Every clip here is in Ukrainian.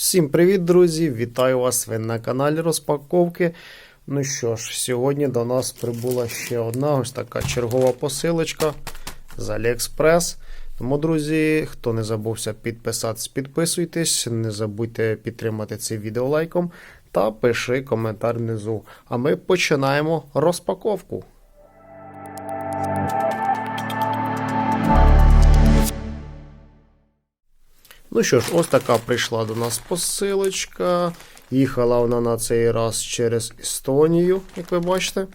Всім привіт, друзі! Вітаю вас ви на каналі Розпаковки. Ну що ж, сьогодні до нас прибула ще одна ось така чергова посилочка з AliExpress. Тому, друзі, хто не забувся підписатись, підписуйтесь, не забудьте підтримати це відео лайком та пиши коментар внизу. А ми починаємо розпаковку. Ну що ж, ось така прийшла до нас посилочка. Їхала вона на цей раз через Естонію, як ви бачите.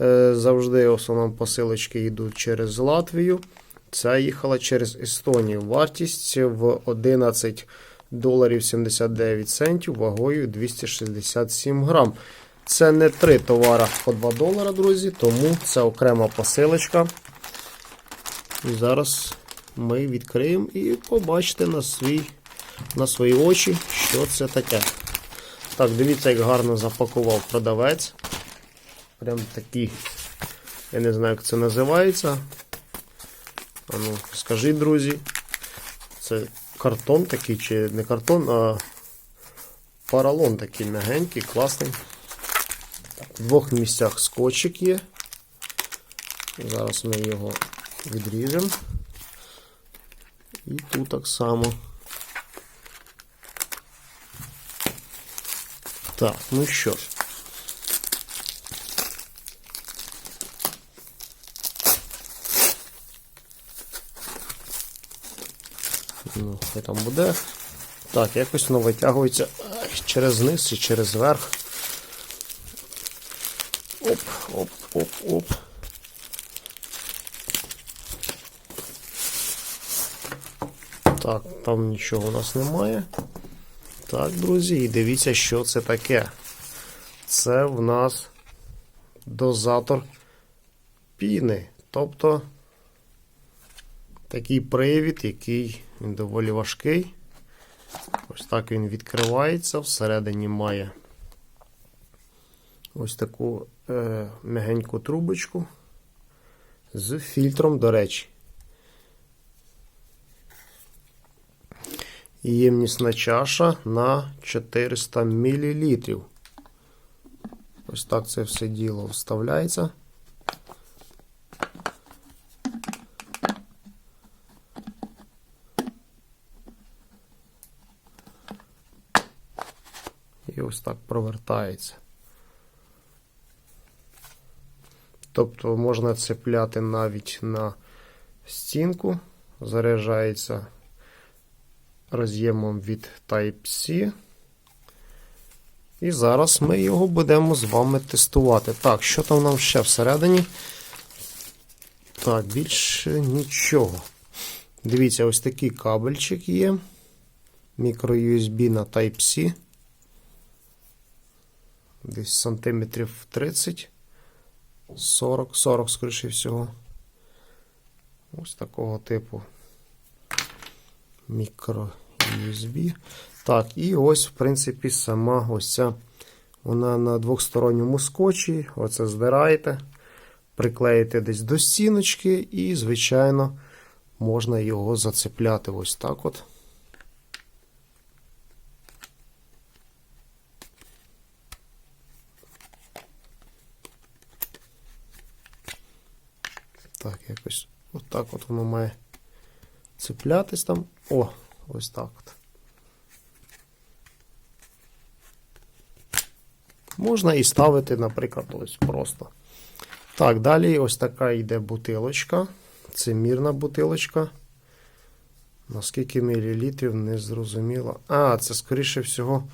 Е, Завжди в основному посилочки йдуть через Латвію. Ця їхала через Естонію. Вартість в 11 доларів 79 центів, вагою 267 грам. Це не три товари по 2 долара, друзі, тому це окрема посилочка. І зараз ми відкриємо і побачите на свій, на свої очі, що це таке. Так, дивіться, як гарно запакував продавець. Прям такий, я не знаю, як це називається. А ну, скажіть, друзі, це картон такий, чи не картон, а паралон такий м'ягенький, класний. В двох місцях скотчик є. Зараз ми його відріжемо. І тут так само. Так, ну що ж. Ну, хай там буде. Так, якось воно витягується через низ і через верх. Оп, оп, оп, оп. Так, там нічого у нас немає. Так, друзі, і дивіться, що це таке. Це в нас дозатор піни. Тобто такий привід, який він доволі важкий. Ось так він відкривається. Всередині має ось таку е, м'ягеньку трубочку з фільтром, до речі. Ємнісна чаша на 400 мл. Ось так це все діло вставляється. І ось так провертається. Тобто можна цепляти навіть на стінку, заряджається роз'ємом від Type-C. І зараз ми його будемо з вами тестувати. Так, що там нам ще всередині? Так, більше нічого. Дивіться, ось такий кабельчик є. Мікро-USB на Type-C. Десь сантиметрів 30. 40, 40, скоріше всього. Ось такого типу мікро USB. Так, і ось, в принципі, сама ось ця вона на двохсторонньому скотчі. Оце здираєте, приклеїте десь до стіночки, і, звичайно, можна його зацепляти ось так от. Так, якось отак от воно має цеплятись там. О, ось так от. Можна і ставити, наприклад, ось просто. Так, далі ось така йде бутилочка. Це мірна бутилочка. Наскільки мілілітрів не зрозуміло. А, це, скоріше всього,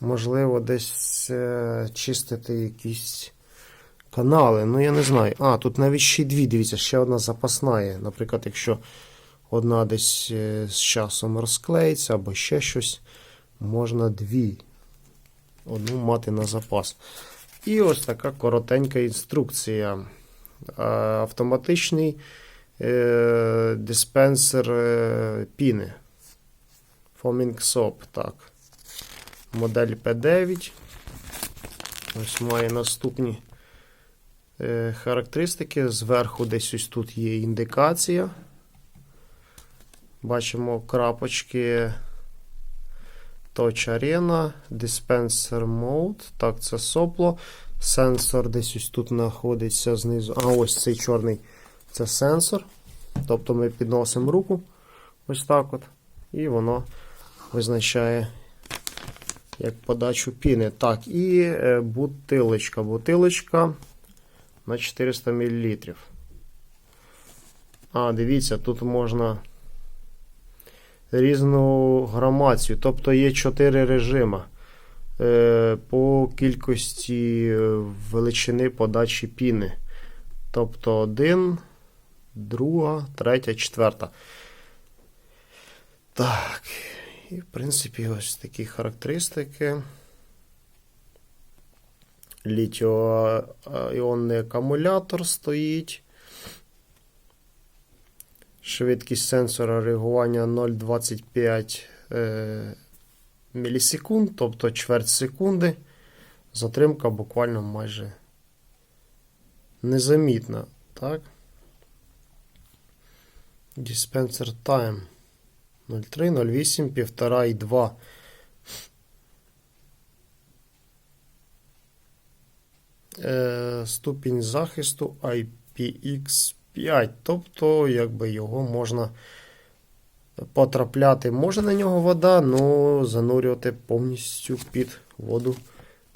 можливо, десь е, чистити якісь канали. Ну, я не знаю. А, тут навіть ще дві, дивіться, ще одна запасна є. Наприклад, якщо одна десь е, з часом розклеїться або ще щось, можна дві. Одну мати на запас. І ось така коротенька інструкція. Автоматичний е, диспенсер е, піни. Foaming Soap, так. Модель P9. Ось має наступні е, характеристики. Зверху десь ось тут є індикація. Бачимо крапочки Touch Arena, Dispenser Mode. Так, це сопло. Сенсор десь ось тут знаходиться знизу. А ось цей чорний це сенсор. Тобто ми підносимо руку ось так от. І воно визначає як подачу піни. Так, і е, бутилочка. Бутилочка на 400 мл. А, дивіться, тут можна різну грамацію. Тобто є 4 режими е, по кількості е, величини подачі піни. Тобто один, друга, третя, четверта. Так. І, в принципі, ось такі характеристики. Літіо-іонний акумулятор стоїть. Швидкість сенсора реагування 0,25 е, мілісекунд, тобто чверть секунди. Затримка буквально майже незамітна. Так? Dispenser time 0,3, 0,8, 1,5 і 2. Е, ступінь захисту IPX5. Тобто, якби його можна потрапляти. Може на нього вода, але занурювати повністю під воду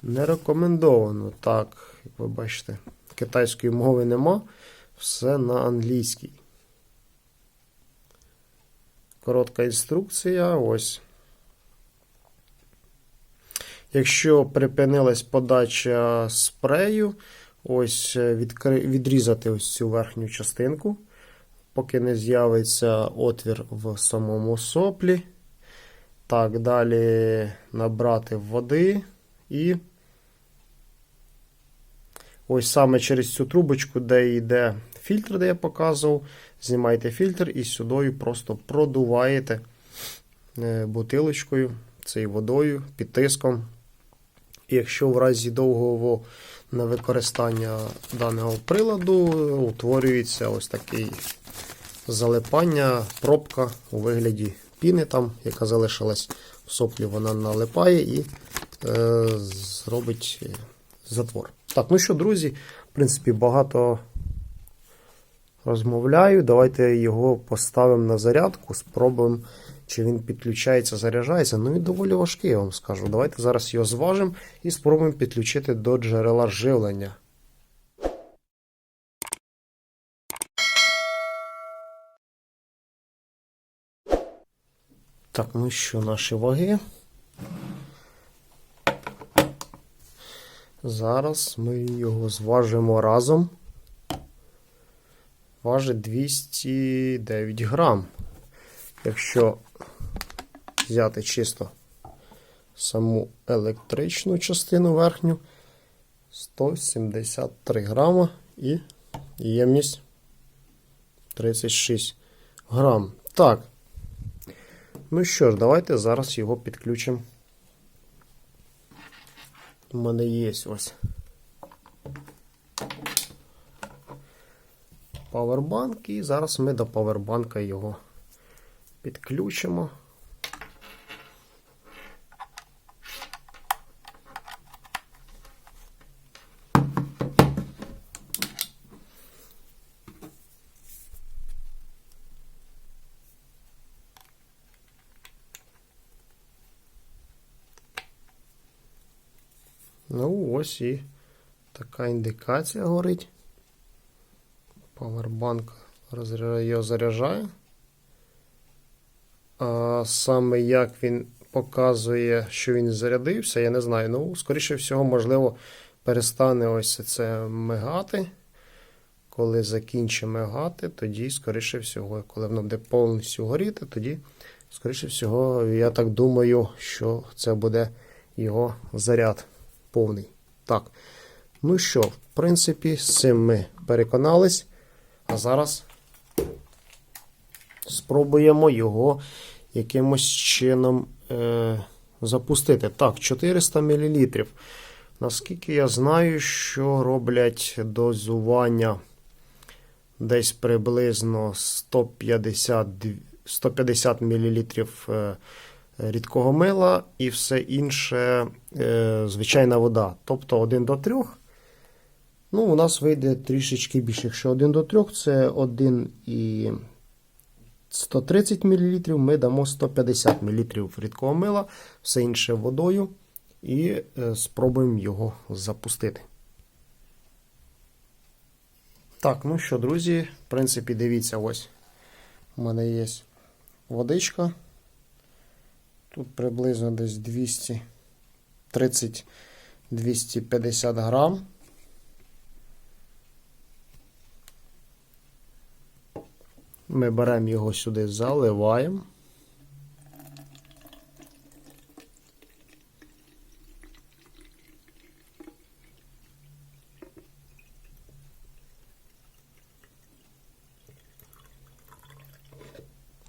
не рекомендовано. Так, як ви бачите, китайської мови нема. Все на англійській. Коротка інструкція. Ось. Якщо припинилась подача спрею, ось відкри... відрізати ось цю верхню частинку, поки не з'явиться отвір в самому соплі. Так, далі набрати води і ось саме через цю трубочку, де йде фільтр, де я показував, знімаєте фільтр і сюди просто продуваєте бутилочкою, цією водою, під тиском. І якщо в разі довгого невикористання даного приладу утворюється ось такий залипання, пробка у вигляді піни, там, яка залишилась в соплі, вона налипає і е, зробить затвор. Так, ну що, друзі, в принципі, багато розмовляю. Давайте його поставимо на зарядку, спробуємо, чи він підключається, заряджається. Ну і доволі важкий, я вам скажу. Давайте зараз його зважимо і спробуємо підключити до джерела живлення. Так, ну що, наші ваги. Зараз ми його зважимо разом. Важить 209 грам. Якщо взяти чисто саму електричну частину верхню, 173 грама і ємність 36 грам. Так. Ну що ж, давайте зараз його підключимо. У мене є ось павербанк, і зараз ми до павербанка його підключимо. Ну, ось і така індикація горить. Павербанк його заряджає. А саме як він показує, що він зарядився, я не знаю. Ну, скоріше всього, можливо, перестане ось це мигати. Коли закінчить мигати, тоді, скоріше всього, коли воно буде повністю горіти, тоді, скоріше всього, я так думаю, що це буде його заряд повний. Так. Ну що, в принципі, з цим ми переконались. А зараз спробуємо його якимось чином е, запустити. Так, 400 мл. Наскільки я знаю, що роблять дозування десь приблизно 150 150 мл рідкого мила і все інше е, звичайна вода. Тобто 1 до 3. Ну, у нас вийде трішечки більше. Якщо 1 до 3, це 1 і 130 мл, ми дамо 150 мл рідкого мила, все інше водою, і е, спробуємо його запустити. Так, ну що, друзі, в принципі, дивіться, ось у мене є водичка. Тут приблизно десь 230-250 грам. Ми беремо його сюди, заливаємо.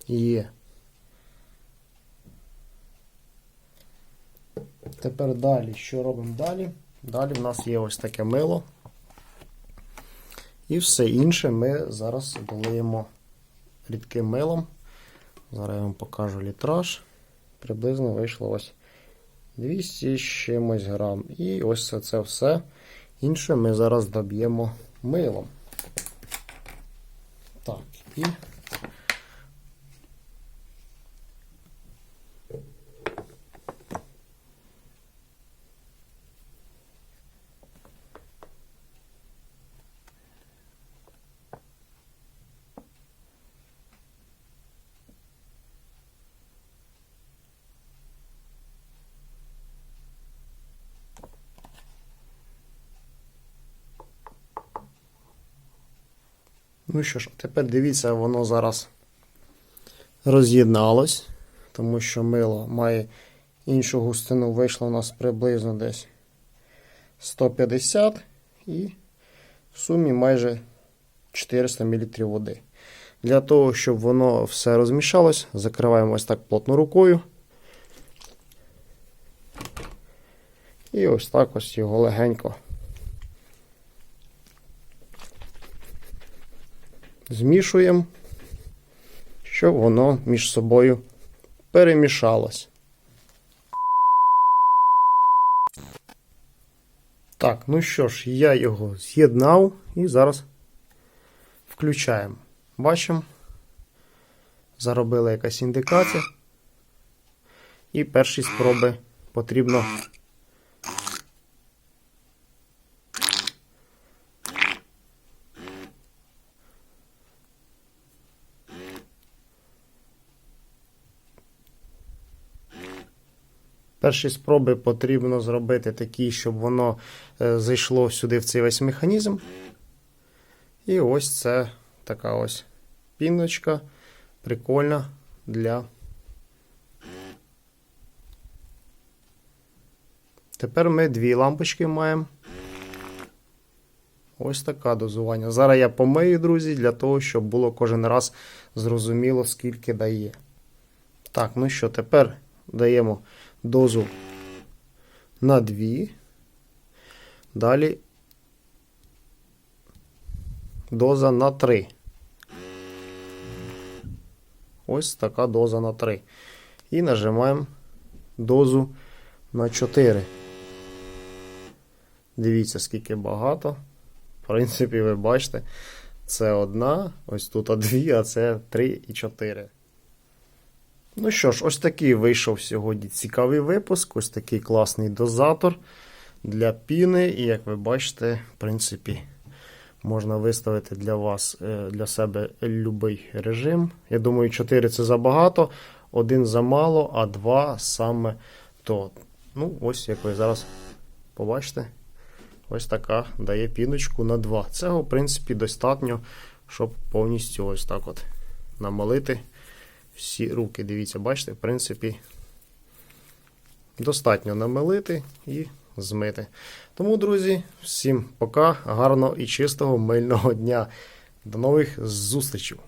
Є. Тепер далі, що робимо далі? Далі в нас є ось таке мило. І все інше ми зараз долиємо рідким милом. Зараз я вам покажу літраж. Приблизно вийшло ось 200 з чимось грам. І ось це, все інше ми зараз доб'ємо милом. Так, і Ну що ж, тепер дивіться, воно зараз роз'єдналось, тому що мило має іншу густину, вийшло у нас приблизно десь 150 і в сумі майже 400 мл води. Для того, щоб воно все розмішалось, закриваємо ось так плотно рукою. І ось так ось його легенько змішуємо, щоб воно між собою перемішалось. Так, ну що ж, я його з'єднав і зараз включаємо. Бачимо, заробила якась індикація. І перші спроби потрібно Перші спроби потрібно зробити такі, щоб воно е, зайшло сюди в цей весь механізм. І ось це така ось піночка прикольна для. Тепер ми дві лампочки маємо. Ось таке дозування. Зараз я помию, друзі, для того, щоб було кожен раз зрозуміло, скільки дає. Так, ну що, тепер даємо дозу на 2. Далі доза на 3. Ось така доза на 3. І нажимаємо дозу на 4. Дивіться, скільки багато. В принципі, ви бачите, це одна, ось тут дві, а це 3 і 4. Ну що ж, ось такий вийшов сьогодні цікавий випуск. Ось такий класний дозатор для піни. І як ви бачите, в принципі, можна виставити для вас, е, для себе будь-який режим. Я думаю, 4 це забагато, один замало, а 2 саме то. Ну, ось, як ви зараз побачите, ось така дає піночку на 2. Цього, в принципі, достатньо, щоб повністю ось так от намалити всі руки, дивіться, бачите, в принципі, достатньо намилити і змити. Тому, друзі, всім пока, гарного і чистого мильного дня. До нових зустрічей!